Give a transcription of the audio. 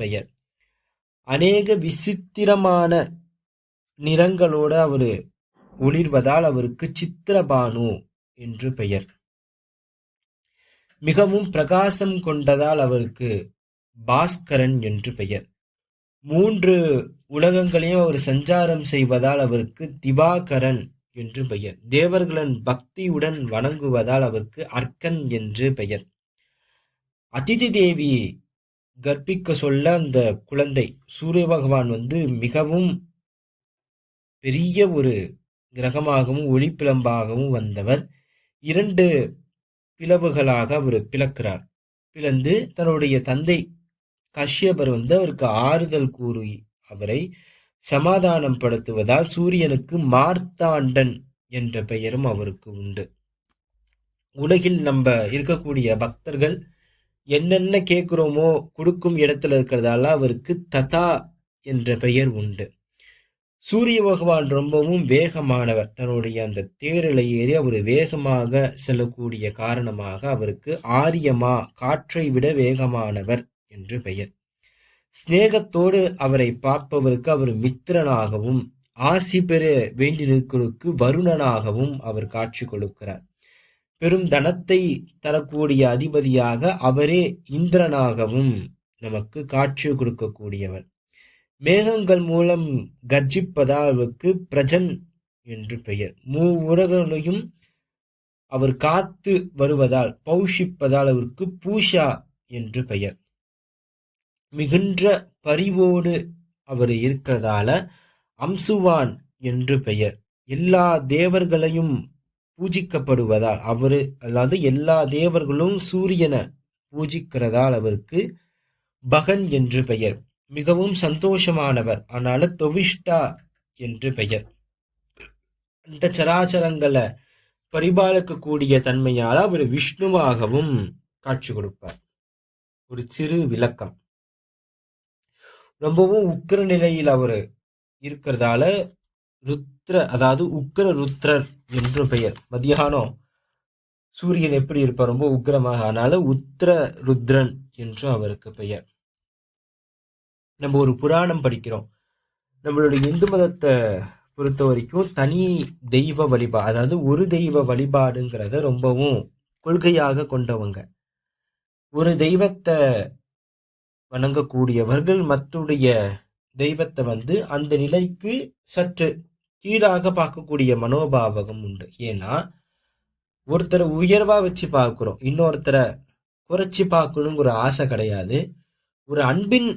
பெயர். அநேக விசித்திரமான நிறங்களோடு அவர் ஒளிர்வதால் அவருக்கு சித்திரபானு என்று பெயர். மிகவும் பிரகாசம் கொண்டதால் அவருக்கு பாஸ்கரன் என்று பெயர். மூன்று உலகங்களையும் அவர் சஞ்சாரம் செய்வதால் அவருக்கு திவாகரன் என்று பெயர். தேவர்களின் பக்தியுடன் வணங்குவதால் அவருக்கு அர்க்கன் என்று பெயர். அதிதி தேவி கற்பிக்க சொல்ல அந்த குழந்தை சூரிய பகவான் வந்து மிகவும் பெரிய ஒரு கிரகமாகவும் ஒளிப்பிளம்பாகவும் வந்தவர். இரண்டு பிளவுகளாக அவர் பிளக்கிறார். பிளந்து தன்னுடைய தந்தை கஷ்யபர் வந்து அவருக்கு ஆறுதல் கூறி அவரை சமாதானம் படுத்துவதால் சூரியனுக்கு மார்த்தாண்டன் என்ற பெயரும் அவருக்கு உண்டு. உலகில் நம்ம இருக்கக்கூடிய பக்தர்கள் என்னென்ன கேட்குறோமோ கொடுக்கும் இடத்துல இருக்கிறதால அவருக்கு ததா என்ற பெயர் உண்டு. சூரிய பகவான் ரொம்பவும் வேகமானவர். தன்னுடைய அந்த தேரில் ஏறி அவர் வேகமாக செல்லக்கூடிய காரணமாக அவருக்கு ஆரியமா காற்றை விட வேகமானவர் என்று பெயர். சிநேகத்தோடு அவரை பார்ப்பவருக்கு அவர் மித்திரனாகவும் ஆசி பெற வேண்டியிருக்கிறதுக்கு வருணனாகவும் அவர் காட்சி கொடுக்கிறார். பெரும் தனத்தை தரக்கூடிய அதிபதியாக அவரே இந்திரனாகவும் நமக்கு காட்சி கொடுக்கக்கூடியவர். மேகங்கள் மூலம் கர்ஜிப்பதாவுக்கு பிரஜன் என்று பெயர். மூ உலகங்களையும் அவர் காத்து வருவதால் பௌஷிப்பதால் அவருக்கு பூஷா என்று பெயர். மிகுன்ற பரிவோடு அவர் இருக்கிறதால அம்சுவான் என்று பெயர். எல்லா தேவர்களையும் பூஜிக்கப்படுவதால் அவரு அல்லது எல்லா தேவர்களும் சூரியனை பூஜிக்கிறதால் அவருக்கு பகன் என்று பெயர். மிகவும் சந்தோஷமானவர் அதனால தொவிஷ்டா என்று பெயர். இந்த சராச்சரங்களை பரிபாலிக்கக்கூடிய தன்மையால் அவர் விஷ்ணுவாகவும் காட்சி கொடுப்பார். ஒரு சிறு விளக்கம். ரொம்பவும் உக்கிர நிலையில் அவர் இருக்கிறதால ருத்ர அதாவது உக்கிர ருத்ரர் என்று பெயர். மத்தியானம் சூரியன் எப்படி இருப்பார்? ரொம்ப உக்கிரமாக. ஆனால உத்திர ருத்ரன் என்று அவருக்கு பெயர். நம்ம ஒரு புராணம் படிக்கிறோம். நம்மளுடைய இந்து மதத்தை பொறுத்த வரைக்கும் தனி தெய்வ வழிபாடு அதாவது ஒரு தெய்வ வழிபாடுங்கிறத ரொம்பவும் கொள்கையாக கொண்டவங்க. ஒரு தெய்வத்தை வணங்கக்கூடியவர்கள் மற்றுடைய தெய்வத்தை வந்து அந்த நிலைக்கு சற்று கீழாக பார்க்கக்கூடிய மனோபாவகம் உண்டு. ஏன்னா ஒருத்தரை உயர்வா வச்சு பார்க்குறோம். இன்னொருத்தரை குறைச்சி பார்க்கணுங்கிற ஆசை கிடையாது. ஒரு அன்பின்